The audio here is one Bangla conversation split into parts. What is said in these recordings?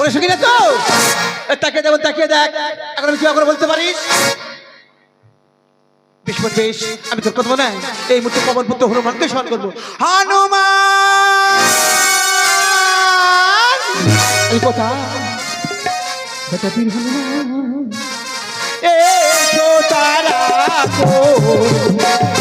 ওরে শুকি না তো? তাকিয়ে যেমন তাকিয়ে দেখ। এখন আমি কি করে বলতে পারিস বল, বেশ আমি তোর কথা না এই মুহূর্তে পবন পুত্র হনুমানকে স্মরণ করব। হনুমান! এই কথা হনুমান।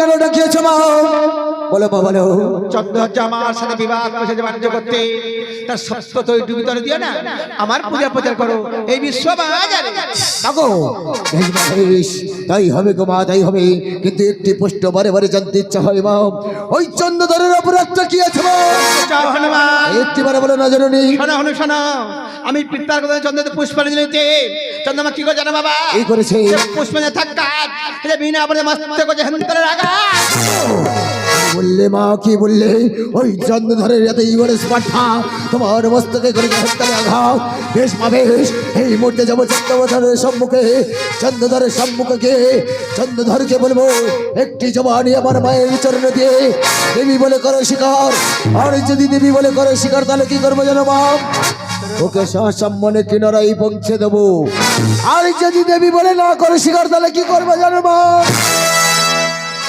কেন ডাকিয়েছ মা? বলো মা বলো। চন্দ্র জামার সাথে বিবাহ করেছে যে বাণিজ্য করতে। তার সত্য তো ডুবি তলে দিও না? আমার পূজা প্রচার করো। এই বিশ্ব মাগো তাই হবে গো মা তাই হবে। কিন্তু একটি প্রশ্ন বারে বারে জানতে ইচ্ছা হয় মা। ওই চন্দ্রধরের অপরাধটা কি আছে একটি বারে বলো না জননী শোনো হনু শোনো। আমি পিতার কথা চন্দ্রতে পুষ্পাঞ্জলি দিতে চন্দ্রমা কি করে জানো বাবা? এই করেছে? পুষ্পাঞ্জলি থাক কাজ বিনা আপনি মস্ত হেন্তরের আঘাত বললে মা, কি বললে? ওই চন্দ্রধরের এত ইগরে স্পার্থা তোমার মস্তকে করে হত্যার আঘাত। বেশ মা, বেশ, এই মুহূর্তে যাব চন্দ্রধরের সম্মুখে। চন্দ্রধরের সম্মুখে গিয়ে চন্দ্রধরকে বলব, একটি জবানি আমার মায়ের চরণ দিয়ে, দেবী বলে করো শিকার। আর যদি দেবী বলে করো শিকার, তাহলে কি করব জানো মা? ওকে সসম্মানে কিনারাই পৌঁছে দেবো। আর যদি দেবী বলে না করো শিকার, তাহলে কি করব জানো মা?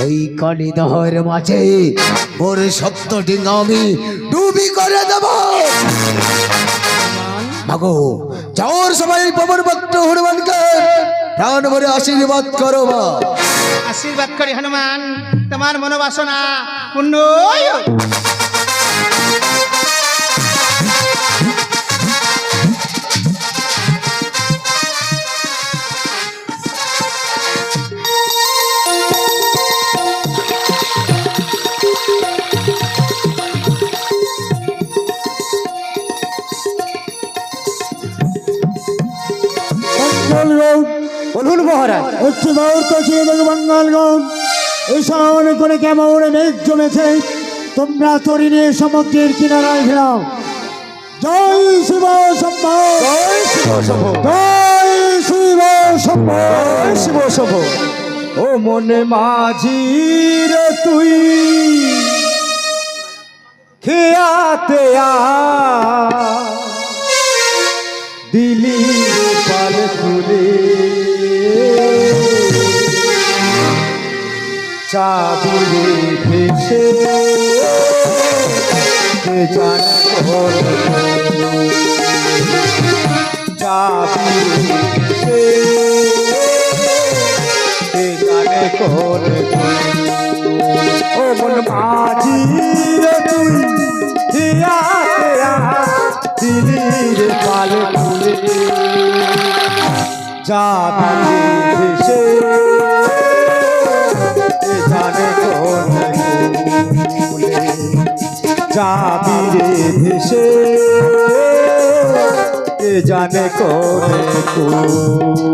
ওই কালিদহের মাঝে ওর সপ্ত ডিঙ্গা আমি ডুবি করে দেব। ভাগো যাওয়ার সবাই পবন ভক্ত হনুমানকে প্রাণ ভরে আশীর্বাদ করো মা। আশীর্বাদ করি হনুমান, তোমার মনোবাসনা পূর্ণ মুহূর্ত ছিল দেখো বাঙ্গালগণ এই শ্রাবণ করে কেমন মেঘ জমেছে। তোমরা তরি নিয়ে সমুদ্রের কিনারায় ফেরাও জয় শিব শম্ভ। জয় শিব শম্ভ। জয় শিব শম্ভ। জয় শিব শম্ভ। ও মনে মাঝি রে তুই খেয়াতে দিলি পাল খুলে চাবি ভেসে কে জান কোন ভেসে কে জানে কোন ও মন মাঝি তুই হিয়াতে আ দিলির পাল যাবি ভেসে ভেসে এ জানে কোন কুলে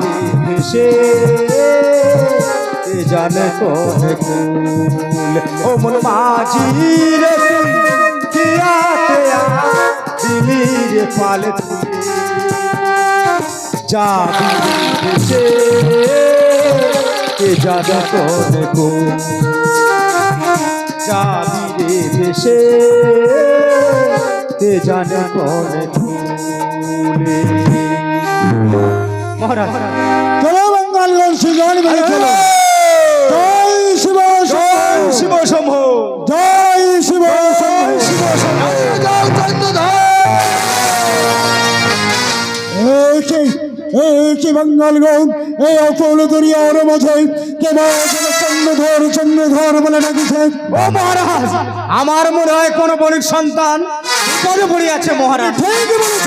রে ভেসে, এ জানে কোন কুল? ও মন মাঝি রে কিয়া তেয়া দিলি রে পাল রে ভেসে, এ জানে কোন কুল? যাবি রে ভেসে তে জানে কোন কুলে? মহারাজ। চলো মঙ্গলগঞ্জ সুজন মেরে চলো। জয় শিব জয় শিব শম্ভ। জয় শিব শিব এই মঙ্গলগঞ্জ এই অকল দরিয়ার মাঝে কেবল চন্দ্রধর চন্দ্রধর বলে ডাকিছে। ও মহারাজ আমার মনে হয় কোন বণিক সন্তান পড়ে আছে মহারাজ। ঠিক বলেছ।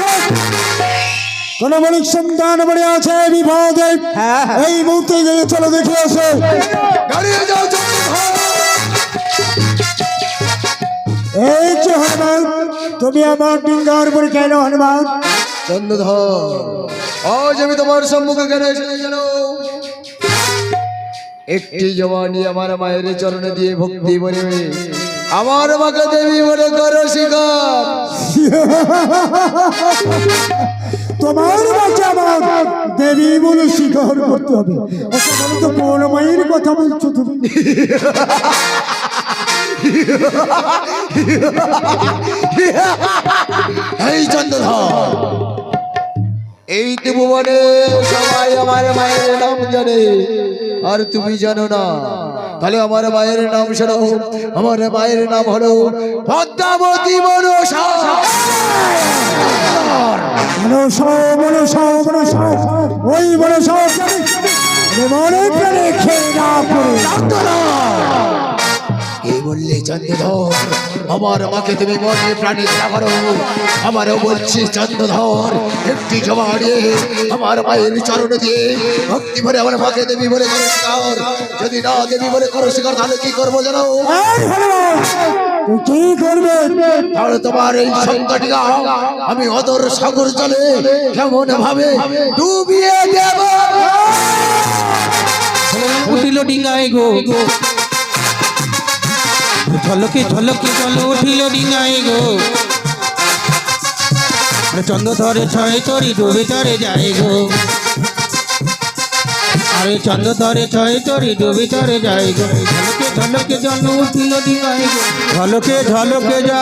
কোন বণিক সন্তান বলে আছে বিপদে। হ্যাঁ, হ্যাঁ। এই মুহূর্তে চলো দেখে আসে। এই যে হনুমান তুমি আমার ডিঙ্গার উপরে কেন হনুমান? চন্দ্রধর আজ আমি তোমার সম্মুখে কেন এসেছি জানো? একটি জবানি আমার মায়ের চরণে দিয়ে ভক্তি বলে আমার মাকে দেবী বলে করো শিকার। তোমার বাচ্চা আমার। দেবী বলে স্বীকার করতে হবে। বলো তো কোন মায়ের কথা বলছো তুমি? এই চন্দ্রধর, এই সবাই আমার মায়ের নাম জানে। আর তুমি জানো না। তাহলে আমার মায়ের নাম শোনো। আমার মায়ের নাম হলো পদ্মাবতী মনসা। মনস মনস মনস। ওই মনস মনে প্রাণে খেয়ে না পড়ে। এই বললে চন্দ্রধর আমার মাকে তুমি মনে প্রাণী করো আমারও বলছি চন্দ্রধর একটি জমাড়িয়ে আমার মায়ের চরণ দিয়ে ভক্তি ভরে আমার মাকে দেবী বলে করো যদি না দেবী বলে করো শিকার তাহলে কি করব জানো? এই কি করবে? তাহলে তোমার এই সংখ্যাটিকা আমি অদর সাগর জলে কেমন ভাবে ডুবিয়ে দেব। উঠিল ডিঙ্গায় গো। ঝলকে ঝলকে জল উঠিল ডিঙাই গো। চন্দ্র ধরে ছয় তরি ডুবে তরে যায় গো। আরে চন্দ্র ধরে ছয় তরি ডুবে তরে যায় গো। ঝলকে ঝলকে জল উঠিল ডিঙাই গো। ঝলকে ঝলকে যা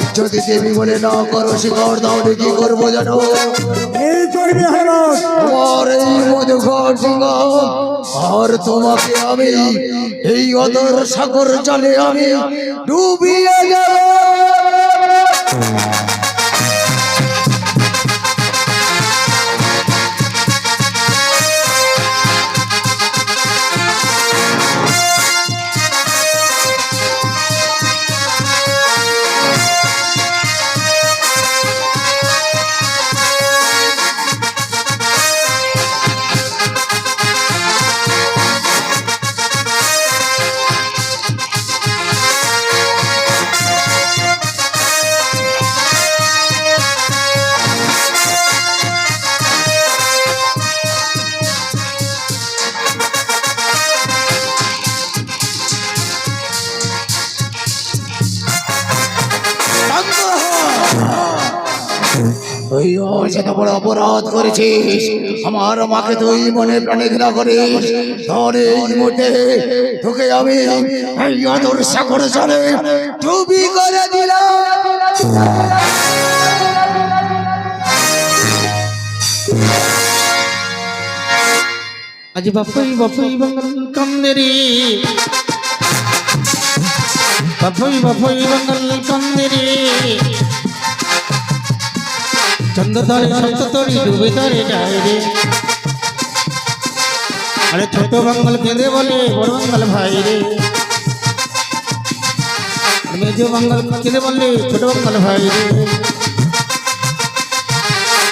যদি দেবী বলে না করো শিকর তাহলে কি করব জানো? এই করবি তোমার এই মধুকর আর তোমাকে আমি এই অদর সাগর জলে আমি ডুবিয়ে দেব। বড় অপরাধ করেছিস। আমার মাকে তুই মনে প্রাণে ঘৃণা করিস। তোর এই তোকে আমি অদর সাগর চলে ডুবি করে আজ বাপুই বাপুই বাঙ্গাল কন্দেরি। চন্দ্রধরে সপ্তরি ডুবে ধরে যায় রে আরে ছোট বাঙ্গাল কেঁদে বলে, বড় বাঙ্গাল ভাই রে। মেজো বাঙ্গাল কেঁদে বলে, ছোট বাঙ্গাল ভাই রে।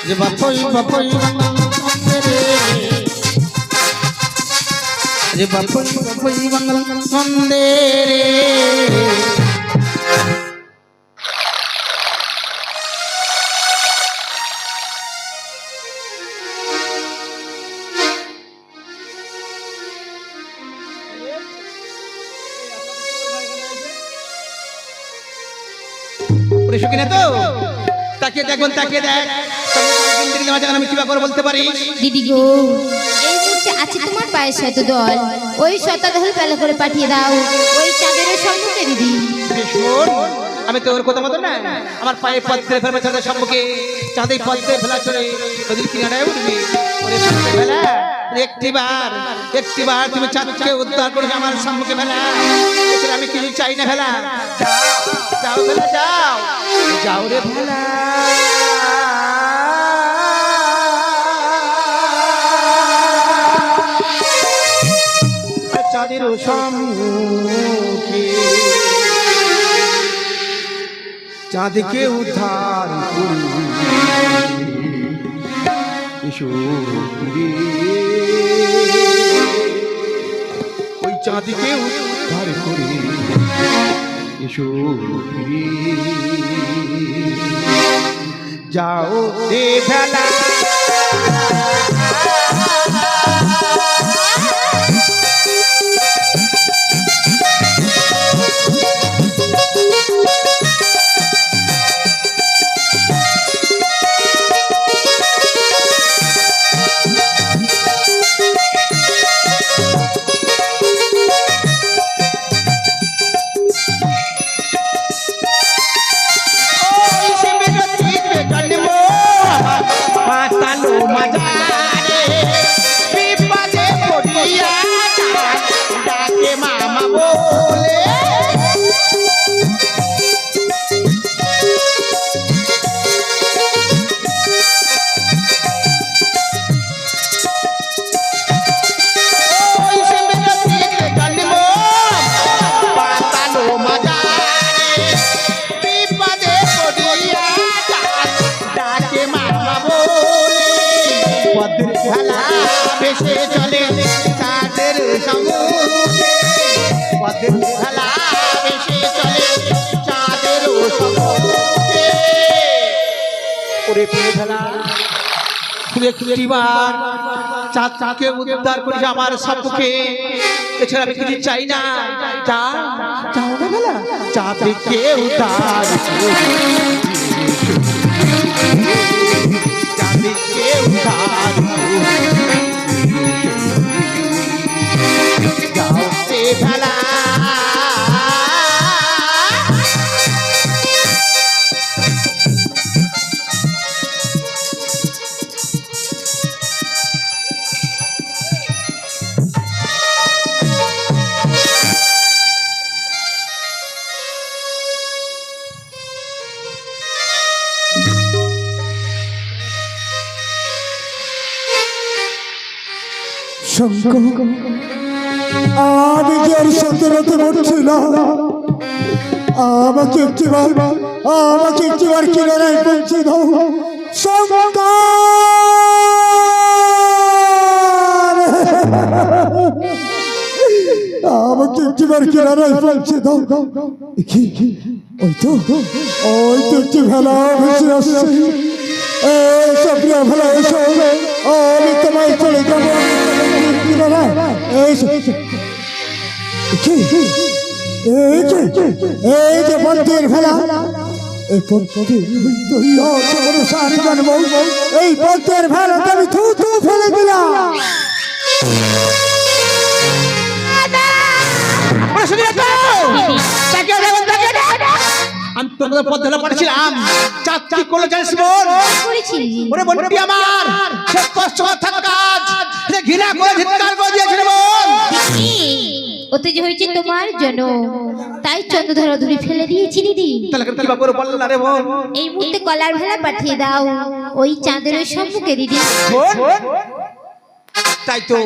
যে বাপুই বাপুই যে বাপুই বাপুই বাঙ্গাল কন্দেরি ওরে সুখী না তো? তাকিয়ে দেখবেন তাকিয়ে দেখ। আমি কিবা করে বলতে পারি। দিদি গো এই মুহূর্তে আছে তোমার পায়ের সাথে দল। ওই করে পাঠিয়ে দাও। ওই চাঁদের সম্মুখে দিদি। আমি তোর কথা মতো না। আমার পায়ে পত্রে ফেলবে চাঁদের সম্মুখে। চাঁদে পত্রে ফেলা চলে। নদীর কিনারায় উঠবে। ফেলা। একটিবার একটিবার তুমি চাঁদকে উদ্ধার করে আমার সম্মুখে ফেলা। আমি কিছু চাই না ফেলা। যাও যাও ফেলা যাও। যাও রে ফেলা চাঁদের সম্মুখে চাঁদকে উদ্ধার করি। ওই চাঁদকে উদ্ধার করি। ঈশ্বরী। যাও রে খেলা বেশে চলে চাঁদের সমুখে খেলা চাঁদের সমুখে ওরে ফুলে একটিবার চাঁদ চাঁদকে উদ্ধার করেছে আমার সম্মুখে এছাড়া আমি কিছু চাই না চা চাও না ফেলা চাঁদকে উদ্ধার শঙ্কর আমি যে আর সত্যরাতে মরছিলাম? আমাকে একটিবার আমাকে একটিবার কিনারায় পৌঁছে দাও। শঙ্কর আমাকে একটিবার কিনারায় পৌঁছে দাও। কি? ওই তো ওই তো একটি ভেলা ভেসে আসছে। এই সপ্রিয়া ভেলা এসো। আমি তোমায় চলে যাব। কি আমি তোমাদের পথ ধরে পড়েছিলাম চাকরি করলে জানিস বোন ওরে বোনটি আমার কষ্ট কাজ সে ঘৃণা করে ধিক্কার করে দিয়েছিল বোন যে হয়েছে তোমার জন্য। তাই চন্দ্রধরা ধরে ফেলে দিয়েছি দিদি এই মুহূর্তে কলার ভেলা পাঠিয়ে দাও। ওই চাঁদের সম্মুখে দিদি। তাই তো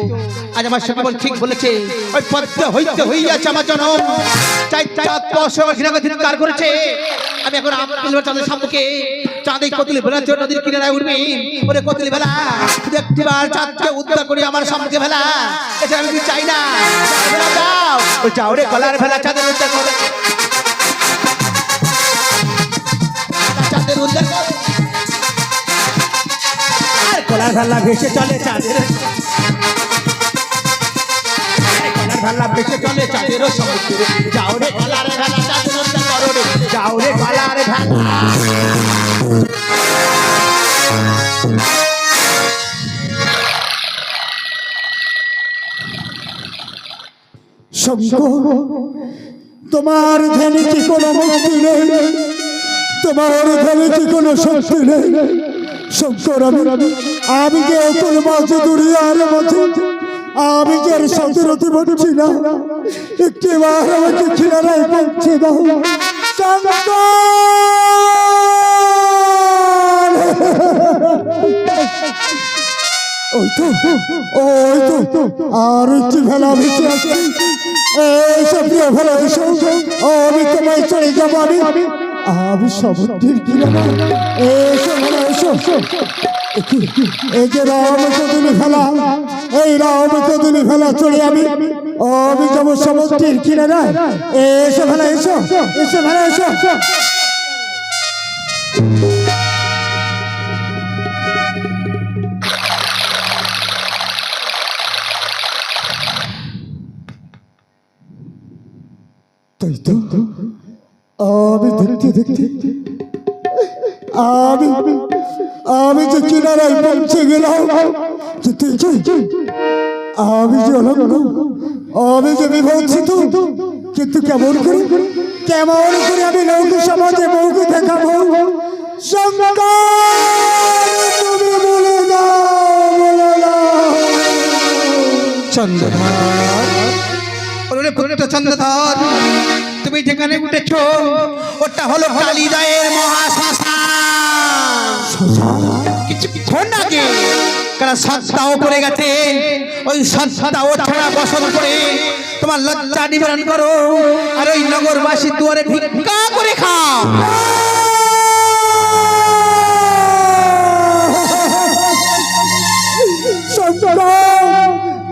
আজ আমার ঠিক বলেছে। ওই পদ্মে হইতে হইয়াছে আমার জনম। চাই চাঁদ পশ ঘৃণা করে ধিক্কার করেছে। আমি এখন চাঁদের সম্মুখে। চাঁদে কতুলি ভেলা চোর নদীর কিনারায় উঠবি ওরে কতুলি ভেলা শুধু একটিবার চাঁদকে উদ্ধার করি আমার সম্মুখে ভেলা। এটা আমি চাই না যাও ভেলা যাও ওই যাও রে কলার ভেলা চাঁদের উদ্ধার করে। চাঁদের উদ্ধার কর। আর কলার ভেলা ভেসে চলে চাঁদের কলার ভেলা ভেসে চলে চাঁদের সমুদ্রে। যাও রে কলার ভেলা। তোমার ধ্যানে কি কোনো মুক্তি নেই? তোমার ধ্যানে কি কোনো শক্তি নেই? শঙ্কর, আমি আমি যে অকুল মাঝে দুরিয়ার মাঝে আমি যে আর সাথে রতে পারছি না একটি বার আমাকে পৌঁছে দাও শঙ্কর! ওই তো ওই তো, আর একটি ভেলা ভেসে আসছে। এই সব প্রিয় ভেলা এসো ও আমি তোমায় চলে যাব আমি। আমি সমুদ্রের কিনারা। এসো ভেলা এসো। এই যে রাম কদুলি ভেলা এই রাম কদুলি ভেলা চলে আমি। আমি যাব সমুদ্রের কিনারা। এসো ভেলা এসো এসো ভেলা এসো। আমি দেখতে দেখতে আমি আমি যে কিনারায় পৌঁছে গেলাম কিন্তু আমি যে অলঙ্গ, আমি যে বিভৎসিত, কিন্তু কেমন করে কেমন করে আমি লৌক সমাজে মৌক দেখাবো? তুমি বলে দাও বলে দাও চন্দ্রধর ওরে পুত্র চন্দ্রধর তুমি যেখানে উঠেছো ওটা হলো কালিদায়ের মহাশ্মশান। কিছুক্ষণ আগে কারণ সত্তাও পড়ে গেছে ওই সত্তাও ছাড়া বসন করে তোমার লজ্জা নিবারণ করো আর ওই নগরবাসী দুয়ারে ভিক্ষা করে খাও।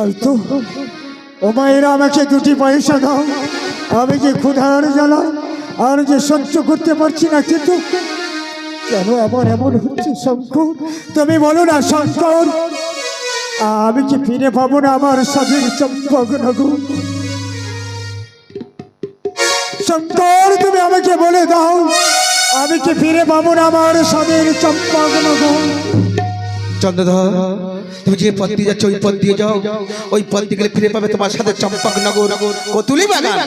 তাই তো ও মায়েরা, আমাকে দুটি পয়সা দাও। আমি যে ক্ষুধার জ্বালা আর যে সহ্য করতে পারছি না, কিন্তু কেন এমন এমন হচ্ছে শঙ্কর তুমি বলো না, শঙ্কর। আমি কি ফিরে পাবো না আমার স্বাধীন চম্পক নগর শঙ্কর, তুমি আমাকে বলে দাও, আমি কি ফিরে পাবো না আমার স্বাধীন চম্পক নগর চন্দ্রধর তুমি যে পথ দিয়ে যাচ্ছ, ওই পথ দিয়ে যাও। ওই পথ দিয়ে গেলে ফিরে পাবে তোমার সাথে চম্পক নগর কতুলি বাগান।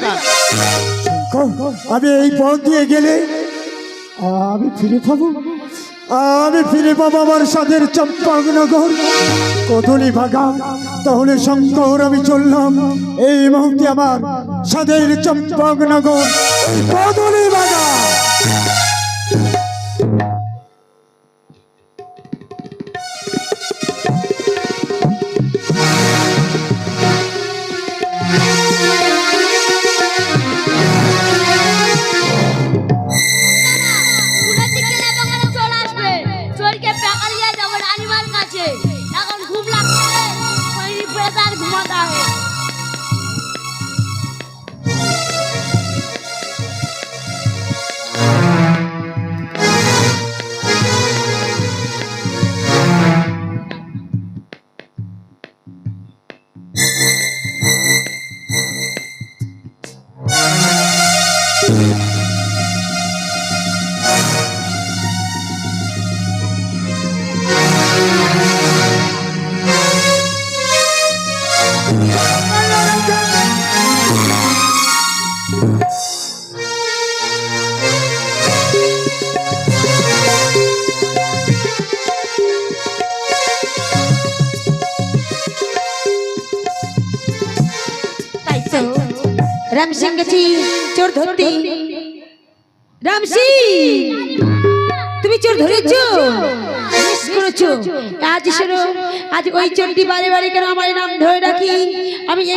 আমি এই পথ দিয়ে গেলে আমি ফিরে পাবো? আমি ফিরে পাবো আমার সাদের চম্পকনগর কদলি বাগান। তাহলে শঙ্কর, আমি চললাম এই মুহূর্তে আমার সাদের চম্পকনগর কদলি বাগান। রাম চোর ধরতে। রামসি তুমি চোর ধরেছো? করেছ। আজ শুনো আজ ওই চোরটি বারে বারে কেন আমার নাম ধরে রাখি আমি